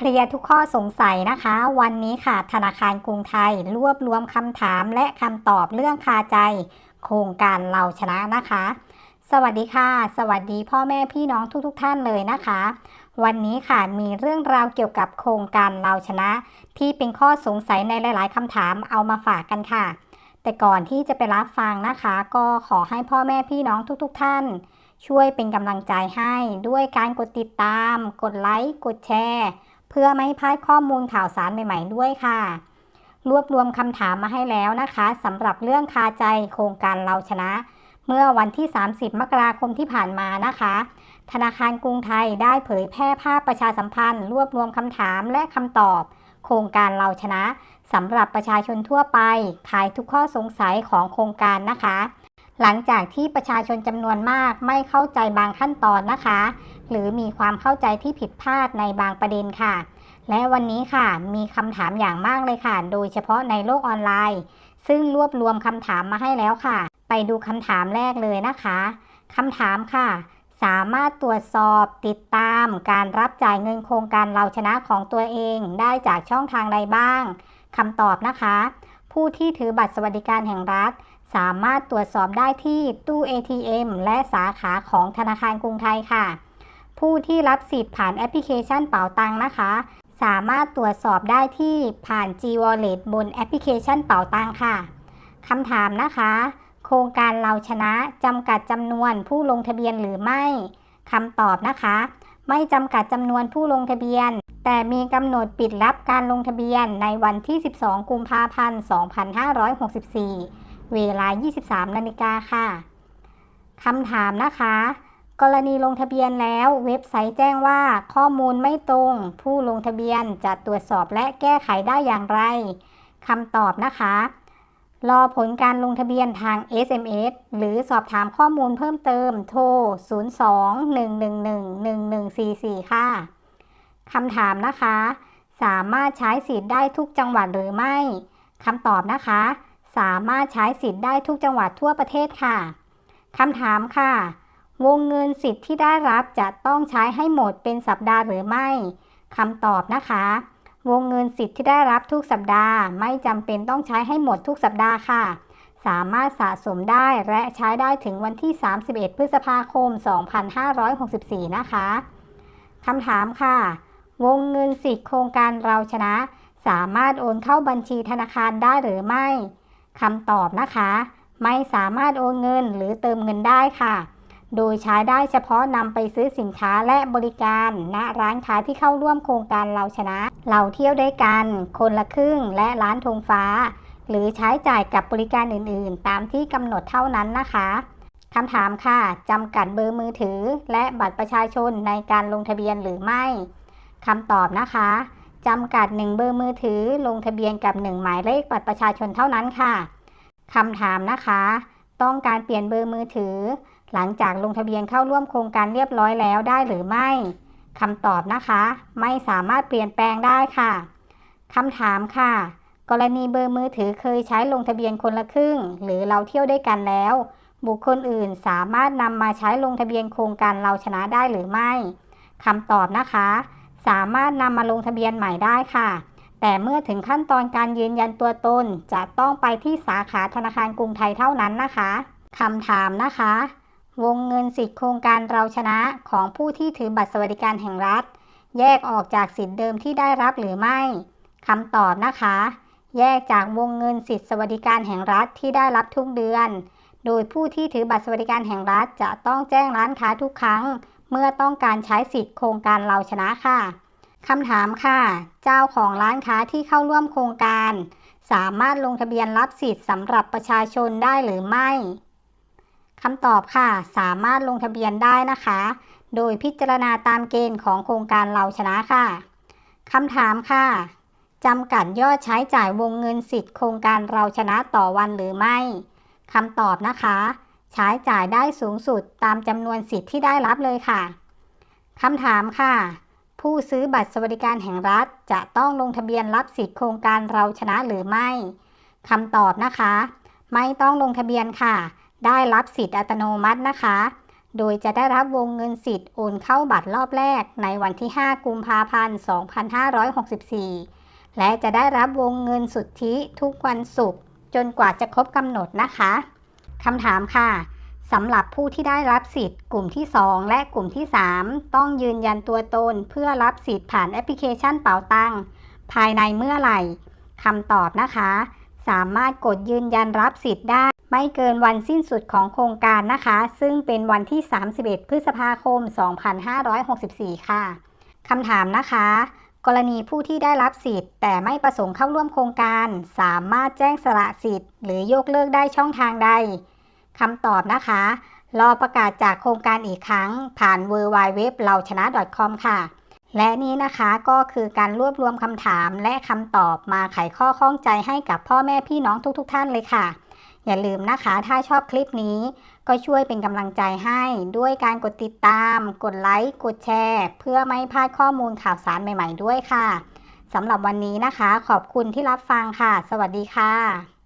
เคลียร์ทุกข้อสงสัยนะคะ วันนี้ค่ะ ธนาคารกรุงไทย รวบรวมคำถามและคำตอบเรื่องคาใจ โครงการเราชนะนะคะ สวัสดีค่ะ สวัสดีพ่อแม่พี่น้องทุกๆทท่านเลยนะคะ วันนี้ค่ะมีเรื่องราวเกี่ยวกับโครงการเราชนะ ที่เป็นข้อสงสัยในหลาย ๆคำถามเอามาฝากกันค่ะ แต่ก่อนที่จะไปรับฟังนะคะ ก็ขอให้พ่อแม่พี่น้องทุกๆทท่าน ช่วยเป็นกำลังใจให้ด้วยการกดติดตาม กดไลค์กดแชร์ พื่อไม่ให้พลาดข้อมูลข่าวสารใหม่ ๆ ด้วยค่ะ รวบรวมคำถามมาให้แล้วนะคะสำหรับเรื่องคาใจโครงการเราชนะ เมื่อวันที่ 30 มกราคมที่ผ่านมานะคะ ธนาคารกรุงไทยได้เผยแพร่ภาพประชาสัมพันธ์ รวบรวมคำถามและคำตอบ โครงการเราชนะสำหรับประชาชนทั่วไปคลายทุกข้อสงสัยของโครงการนะคะ หลังจากที่ประชาชนจำนวนมากไม่เข้าใจบางขั้นตอนนะคะ หรือมีความเข้าใจที่ผิดพลาดในบางประเด็นค่ะ และวันนี้ค่ะมีคำถามอย่างมากเลยค่ะ โดยเฉพาะในโลกออนไลน์ ซึ่งรวบรวมคำถามมาให้แล้วค่ะ ไปดูคำถามแรกเลยนะคะคำถามค่ะ สามารถตรวจสอบติดตามการรับจ่ายเงินโครงการเราชนะของตัวเองได้จากช่องทางใดบ้างคำตอบนะคะ ผู้ที่ถือบัตรสวัสดิการแห่งรัฐ สามารถตรวจสอบได้ที่ตู้ ATM และสาขาของธนาคารกรุงไทยค่ะ ผู้ที่รับสิทธิ์ผ่านแอปพลิเคชันเป๋าตังนะคะ สามารถตรวจสอบได้ที่ผ่าน G Wallet บนแอปพลิเคชันเป๋าตังค่ะคำถามนะคะ โครงการเราชนะจำกัดจำนวนผู้ลงทะเบียนหรือไม่คำตอบนะคะ ไม่จำกัดจำนวนผู้ลงทะเบียน แต่มีกำหนดปิดรับการลงทะเบียนในวันที่ 12 กุมภาพันธ์ 2564 เวลา 23 นาฬิกาค่ะคำถามนะคะ กรณีลงทะเบียนแล้ว เว็บไซต์แจ้งว่าข้อมูลไม่ตรง ผู้ลงทะเบียนจะตรวจสอบและแก้ไขได้อย่างไรคำตอบนะคะ รอผลการลงทะเบียนทาง SMS หรือสอบถามข้อมูลเพิ่มเติมโทร 02-111-1144 ค่ะคำถามนะคะ สามารถใช้สิทธิ์ได้ทุกจังหวัดหรือไม่คำตอบนะคะ สามารถใช้สิทธิ์ได้ทุกจังหวัดทั่วประเทศค่ะคำถามค่ะ วงเงินสิทธิ์ที่ได้รับจะต้องใช้ให้หมดเป็นสัปดาห์หรือไม่คำตอบนะคะ วงเงินสิทธิ์ที่ได้รับทุกสัปดาห์ ไม่จำเป็นต้องใช้ให้หมดทุกสัปดาห์ค่ะ สามารถสะสมได้และใช้ได้ถึงวันที่ 31 พฤษภาคม 2564 นะคะคำถามค่ะ วงเงินสิทธิ์โครงการเราชนะ สามารถโอนเข้าบัญชีธนาคารได้หรือไม่คำตอบนะคะ ไม่สามารถโอนเงินหรือเติมเงินได้ค่ะ โดยใช้ได้เฉพาะนำไปซื้อสินค้าและบริการณร้านค้าที่เข้าร่วมโครงการเราชนะ เราเที่ยวด้วยกัน คนละครึ่งและร้านธงฟ้า หรือใช้จ่ายกับบริการอื่น ๆ ตามที่กำหนดเท่านั้นนะคะคำถามค่ะจำกัดเบอร์มือถือ และบัตรประชาชนในการลงทะเบียนหรือไม่คำตอบนะคะจำกัด 1 เบอร์มือถือ ลงทะเบียนกับ 1 หมายเลขบัตรประชาชนเท่านั้นค่ะคำถามนะคะ ต้องการเปลี่ยนเบอร์มือถือ หลังจากลงทะเบียนเข้าร่วมโครงการเรียบร้อยแล้วได้หรือไม่คำตอบนะคะ ไม่สามารถเปลี่ยนแปลงได้ค่ะคำถามค่ะ กรณีเบอร์มือถือเคยใช้ลงทะเบียนคนละครึ่ง หรือเราเที่ยวด้วยกันแล้ว บุคคลอื่นสามารถนำมาใช้ลงทะเบียนโครงการเราชนะได้หรือไม่คำตอบนะคะ สามารถนำมาลงทะเบียนใหม่ได้ค่ะ แต่เมื่อถึงขั้นตอนการยืนยันตัวตน จะต้องไปที่สาขาธนาคารกรุงไทยเท่านั้นนะคะคำถามนะคะ วงเงินสิทธิโครงการเราชนะของผู้ที่ถือบัตรสวัสดิการแห่งรัฐ แยกออกจากสิทธิเดิมที่ได้รับหรือไม่คำตอบนะคะ แยกจากวงเงินสิทธิสวัสดิการแห่งรัฐที่ได้รับทุกเดือน โดยผู้ที่ถือบัตรสวัสดิการแห่งรัฐจะต้องแจ้งร้านค้าทุกครั้ง เมื่อต้องการใช้สิทธิโครงการเราชนะค่ะคำถามค่ะ เจ้าของร้านค้าที่เข้าร่วมโครงการ สามารถลงทะเบียนรับสิทธิ์สำหรับประชาชนได้หรือไม่ คำตอบค่ะ สามารถลงทะเบียนได้นะคะ โดยพิจารณาตามเกณฑ์ของโครงการเราชนะค่ะคำถามค่ะจำกัดยอดใช้จ่ายวงเงินสิทธิ์โครงการเราชนะต่อวันหรือไม่คำตอบนะคะ ใช้จ่ายได้สูงสุดตามจำนวนสิทธิ์ที่ได้รับเลยค่ะคำถามค่ะ ผู้ซื้อบัตรสวัสดิการแห่งรัฐ จะต้องลงทะเบียนรับสิทธิ์โครงการเราชนะหรือไม่คำตอบนะคะ ไม่ต้องลงทะเบียนค่ะ ได้รับสิทธิ์อัตโนมัตินะคะ โดยจะได้รับวงเงินสิทธิ์โอนเข้าบัตรรอบแรกในวันที่ 5 กุมภาพันธ์ 2564 และจะได้รับวงเงินสุทธิทุกวันศุกร์จนกว่าจะครบกำหนดนะคะคำถามค่ะสำหรับผู้ที่ได้รับสิทธิ์ กลุ่มที่ 2 และกลุ่มที่ 3 ต้องยืนยันตัวตนเพื่อรับสิทธิ์ผ่านแอปพลิเคชันเป๋าตังภายในเมื่อไหร่คำตอบนะคะ สามารถกดยืนยันรับสิทธิ์ได้ ไม่เกินวันสิ้นสุดของโครงการนะคะ ซึ่งเป็นวันที่ 31 พฤษภาคม 2564 ค่ะคำถามนะคะ กรณีผู้ที่ได้รับสิทธิ์ แต่ไม่ประสงค์เข้าร่วมโครงการ สามารถแจ้งสละสิทธิ์ หรือยกเลิกได้ช่องทางใดคำตอบนะคะ รอประกาศจากโครงการอีกครั้ง ผ่าน w w w เราชนะ .com ค่ะ และนี้นะคะก็คือการรวบรวมคำถามและคำตอบมาไขข้อข้องใจให้กับพ่อแม่พี่น้องทุกๆทท่านเลยค่ะ อย่าลืมนะคะ ถ้าชอบคลิปนี้ ก็ช่วยเป็นกำลังใจให้ด้วยการกดติดตาม กดไลค์ กดแชร์ เพื่อไม่พลาดข้อมูลข่าวสารใหม่ ๆ ด้วยค่ะสำหรับวันนี้นะคะ ขอบคุณที่รับฟังค่ะ สวัสดีค่ะ